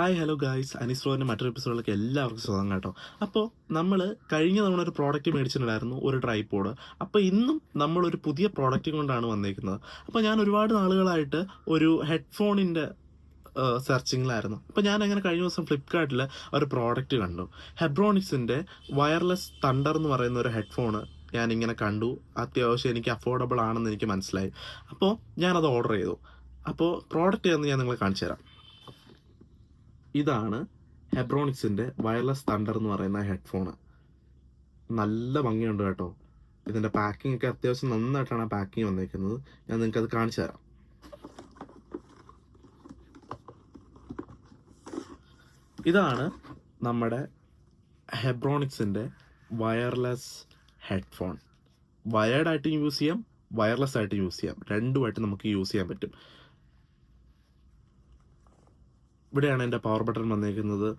Hi hello guys അനിസ്രോന്റെ മറ്റൊരു എപ്പിസോഡിലേക്ക് എല്ലാവർക്കും സ്വാഗതം കേട്ടോ. അപ്പോൾ നമ്മൾ കഴിഞ്ഞ തവണ ഒരു പ്രോഡക്റ്റ് മേടിച്ചിട്ടുണ്ടായിരുന്നു ഒരു ട്രൈപോഡ് അപ്പോൾ ഇന്നും നമ്മളൊരു പുതിയ പ്രോഡക്റ്റ് കൊണ്ടാണ് വന്നിരിക്കുന്നത് അപ്പോൾ ഞാൻ ഒരുപാട് നാളുകളായിട്ട് ഒരു ഹെഡ്ഫോണിന്റെ സെർച്ചിങ്ങിലായിരുന്നു അപ്പോൾ ഞാൻ അങ്ങനെ കഴിഞ്ഞ ദിവസം ഫ്ലിപ്കാർട്ടിൽ ഒരു പ്രോഡക്റ്റ് കണ്ടു. ഹെബ്രോണിക്സിന്റെ വയർലെസ് തണ്ടർ എന്ന് പറയുന്ന ഒരു ഹെഡ്ഫോണ് ഞാനിങ്ങനെ കണ്ടു. അത്യാവശ്യം എനിക്ക് അഫോർഡബിൾ ആണെന്ന് എനിക്ക് മനസ്സിലായി. അപ്പോൾ ഞാനത് ഓർഡർ ചെയ്തു. അപ്പോൾ പ്രോഡക്റ്റ് ഞാൻ നിങ്ങളെ കാണിച്ചു തരാം. ഇതാണ് ഹെബ്രോണിക്സിന്റെ വയർലെസ് തണ്ടർ എന്ന് പറയുന്ന ഹെഡ്ഫോണ് നല്ല ഭംഗിയുണ്ട് കേട്ടോ. ഇതിന്റെ പാക്കിംഗ് ഒക്കെ അത്യാവശ്യം നന്നായിട്ടാണ് പാക്കിംഗ് വന്നേക്കുന്നത്. ഞാൻ നിങ്ങൾക്കത് കാണിച്ചു തരാം. ഇതാണ് നമ്മുടെ ഹെബ്രോണിക്സിന്റെ വയർലെസ് ഹെഡ്ഫോൺ വയേർഡ് ആയിട്ട് യൂസ് ചെയ്യാം വയർലെസ് ആയിട്ട് യൂസ് ചെയ്യാം. രണ്ടുമായിട്ട് നമുക്ക് യൂസ് ചെയ്യാൻ പറ്റും. ഇവിടെയാണ് എന്റെ പവർ ബട്ടൺ വന്നേക്കുന്നത്.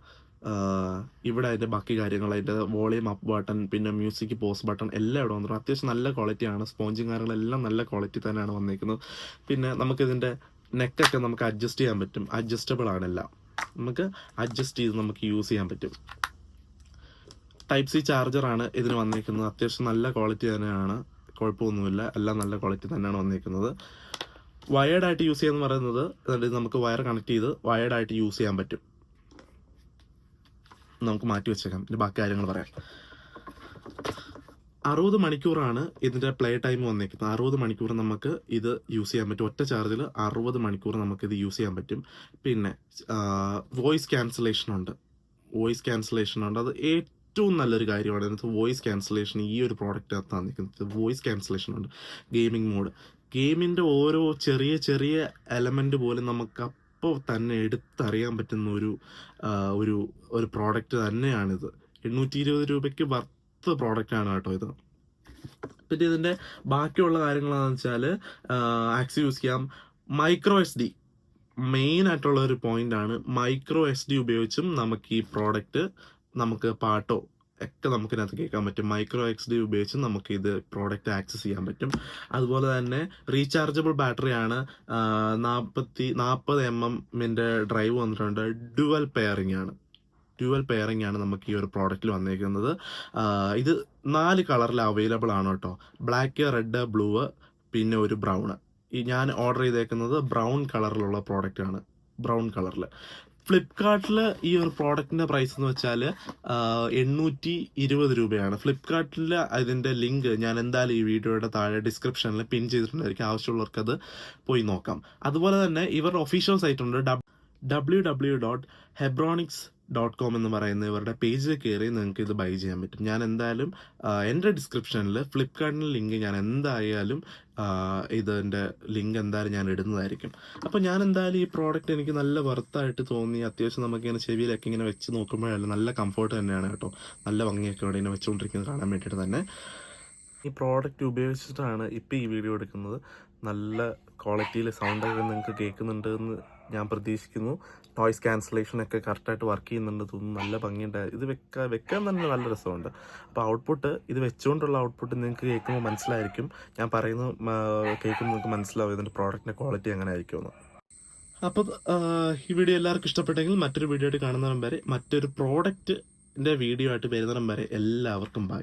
ഇവിടെ അതിന്റെ ബാക്കി കാര്യങ്ങൾ അതിന്റെ വോളിയം അപ്പ് ബട്ടൺ പിന്നെ മ്യൂസിക് പോസ് ബട്ടൺ എല്ലാം ഇവിടെ വന്നിട്ടുണ്ട്. അത്യാവശ്യം നല്ല ക്വാളിറ്റിയാണ് സ്പോഞ്ചും കാര്യങ്ങളെല്ലാം നല്ല ക്വാളിറ്റി തന്നെയാണ് വന്നേക്കുന്നത്. പിന്നെ നമുക്കിതിന്റെ നെക്കൊക്കെ നമുക്ക് അഡ്ജസ്റ്റ് ചെയ്യാൻ പറ്റും. അഡ്ജസ്റ്റബിൾ ആണ് എല്ലാം നമുക്ക് അഡ്ജസ്റ്റ് ചെയ്ത് നമുക്ക് യൂസ് ചെയ്യാൻ പറ്റും. ടൈപ്പ് സി ചാർജറാണ് ഇതിന് വന്നിരിക്കുന്നത് അത്യാവശ്യം നല്ല ക്വാളിറ്റി തന്നെയാണ്. കുഴപ്പമൊന്നുമില്ല. എല്ലാം നല്ല ക്വാളിറ്റി തന്നെയാണ് വന്നിരിക്കുന്നത് വയേർഡ് ആയിട്ട് യൂസ് ചെയ്യാന്ന് പറയുന്നത് നമുക്ക് വയർ കണക്ട് ചെയ്ത് വയർഡായിട്ട് യൂസ് ചെയ്യാൻ പറ്റും. നമുക്ക് മാറ്റി വെച്ചേക്കാം. ഇതിന്റെ ബാക്കി കാര്യങ്ങൾ പറയാം. അറുപത് മണിക്കൂറാണ് ഇതിന്റെ പ്ലേ ടൈം വന്നേക്കുന്നത്. അറുപത് മണിക്കൂർ നമുക്ക് ഇത് യൂസ് ചെയ്യാൻ പറ്റും. ഒറ്റ ചാർജിൽ അറുപത് മണിക്കൂർ നമുക്ക് ഇത് യൂസ് ചെയ്യാൻ പറ്റും. പിന്നെ വോയിസ് ക്യാൻസലേഷൻ ഉണ്ട്. വോയിസ് ക്യാൻസലേഷൻ ഉണ്ട്. അത് ഏറ്റവും നല്ലൊരു കാര്യമാണ്. ഇതിനകത്ത് വോയിസ് ക്യാൻസലേഷൻ ഈ ഒരു പ്രോഡക്റ്റിനകത്ത് തന്നിരിക്കുന്നത് വോയിസ് ക്യാൻസലേഷൻ ഉണ്ട്. ഗെയിമിംഗ് മോഡ് ഗെയിമിന്റെ ഓരോ ചെറിയ ചെറിയ എലമെന്റ് പോലും നമുക്ക് അപ്പോൾ തന്നെ എടുത്തറിയാൻ പറ്റുന്ന ഒരു ഒരു ഒരു പ്രോഡക്റ്റ് തന്നെയാണിത്. എണ്ണൂറ്റി ഇരുപത് രൂപയ്ക്ക് വർത്ത് പ്രോഡക്റ്റാണ് കേട്ടോ ഇത്. പിന്നെ ഇതിന്റെ ബാക്കിയുള്ള കാര്യങ്ങളാണെന്ന് വെച്ചാൽ ആക്സ് യൂസ് ചെയ്യാം. മൈക്രോ എസ് ഡി മെയിൻ ആയിട്ടുള്ള ഒരു പോയിന്റ് ആണ് മൈക്രോ എസ് ഡി ഉപയോഗിച്ചും നമുക്ക് ഈ പ്രോഡക്റ്റ് നമുക്ക് പാട്ടോ ഒക്കെ നമുക്ക് ഇതിനകത്ത് കേൾക്കാൻ പറ്റും. മൈക്രോ എക്സ് ഡി ഉപയോഗിച്ച് നമുക്ക് ഇത് പ്രോഡക്റ്റ് ആക്സസ് ചെയ്യാൻ പറ്റും. അതുപോലെ തന്നെ റീചാർജബിൾ ബാറ്ററിയാണ് നാൽപ്പത്തി നാൽപ്പത് എം എമ്മിന്റെ ഡ്രൈവ് വന്നിട്ടുണ്ട്. ഡുവൽ പെയറിംഗ് ആണ്. ഡ്യുവൽ പെയറിംഗ് ആണ് നമുക്ക് ഈ ഒരു പ്രോഡക്റ്റിൽ വന്നേക്കുന്നത്. ഇത് നാല് കളറിൽ അവൈലബിൾ ആണ് കേട്ടോ. ബ്ലാക്ക് റെഡ് ബ്ലൂ പിന്നെ ഒരു ബ്രൗൺ ഈ ഞാൻ ഓർഡർ ചെയ്തേക്കുന്നത് ബ്രൗൺ കളറിലുള്ള പ്രോഡക്റ്റ് ആണ്. ബ്രൗൺ കളറിൽ ഫ്ലിപ്കാർട്ടിൽ ഈ ഒരു പ്രോഡക്റ്റിന്റെ പ്രൈസ് എന്ന് വെച്ചാൽ എണ്ണൂറ്റി ഇരുപത് രൂപയാണ്. ഫ്ലിപ്കാർട്ടിൽ അതിന്റെ ലിങ്ക് ഞാൻ എന്തായാലും ഈ വീഡിയോയുടെ താഴെ ഡിസ്ക്രിപ്ഷനിൽ പിൻ ചെയ്തിട്ടുണ്ടായിരിക്കും. ആവശ്യമുള്ളവർക്ക് അത് പോയി നോക്കാം. അതുപോലെ തന്നെ ഇവരുടെ official സൈറ്റുണ്ട് W W dot Hebronix dot com എന്ന് പറയുന്ന ഇവരുടെ പേജിൽ കയറി നിങ്ങൾക്ക് ഇത് ബൈ ചെയ്യാൻ പറ്റും. ഞാൻ എന്തായാലും എന്റെ ഡിസ്ക്രിപ്ഷനിൽ ഫ്ലിപ്കാർട്ടിന്റെ ലിങ്ക് ഞാൻ എന്തായാലും ഇതിന്റെ ലിങ്ക് എന്തായാലും ഞാൻ ഇടുന്നതായിരിക്കും. അപ്പോൾ ഞാൻ എന്തായാലും ഈ പ്രോഡക്റ്റ് എനിക്ക് നല്ല വർത്തായിട്ട് തോന്നി. അത്യാവശ്യം നമുക്ക് ഇങ്ങനെ ചെവിയിലൊക്കെ ഇങ്ങനെ വെച്ച് നോക്കുമ്പോഴല്ല നല്ല കംഫർട്ട് തന്നെയാണ് കേട്ടോ. നല്ല ഭംഗിയൊക്കെ ഇവിടെ ഇങ്ങനെ വെച്ചുകൊണ്ടിരിക്കുന്നത് കാണാൻ വേണ്ടിയിട്ട് തന്നെ. ഈ പ്രോഡക്റ്റ് ഉപയോഗിച്ചിട്ടാണ് ഇപ്പോൾ ഈ വീഡിയോ എടുക്കുന്നത്. നല്ല ക്വാളിറ്റിയിൽ സൗണ്ടൊക്കെ നിങ്ങൾക്ക് കേൾക്കുന്നുണ്ട് എന്ന് ഞാൻ പ്രതീക്ഷിക്കുന്നു. നോയ്സ് ക്യാൻസലേഷൻ ഒക്കെ കറക്റ്റായിട്ട് വർക്ക് ചെയ്യുന്നുണ്ട് തോന്നുന്നു. നല്ല ഭംഗിയുണ്ടായി ഇത് വെക്കാൻ വെക്കാൻ തന്നെ നല്ല രസമുണ്ട്. അപ്പോൾ ഔട്ട്പുട്ട് ഇത് വെച്ചുകൊണ്ടുള്ള ഔട്ട്പുട്ട് നിങ്ങൾക്ക് കേൾക്കുമ്പോൾ മനസ്സിലായിരിക്കും. ഞാൻ പറയുന്നത് കേൾക്കുമ്പോൾ നിങ്ങൾക്ക് മനസ്സിലാവും ഇതിന്റെ പ്രോഡക്റ്റിന്റെ ക്വാളിറ്റി എങ്ങനെ ആയിരിക്കുമെന്ന് അപ്പോൾ ഈ വീഡിയോ എല്ലാവർക്കും ഇഷ്ടപ്പെട്ടെങ്കിൽ മറ്റൊരു വീഡിയോ ആയിട്ട് കാണുന്നവരും വരെ മറ്റൊരു പ്രോഡക്റ്റിന്റെ വീഡിയോ ആയിട്ട് വരുന്നവരും വരെ എല്ലാവർക്കും ബൈ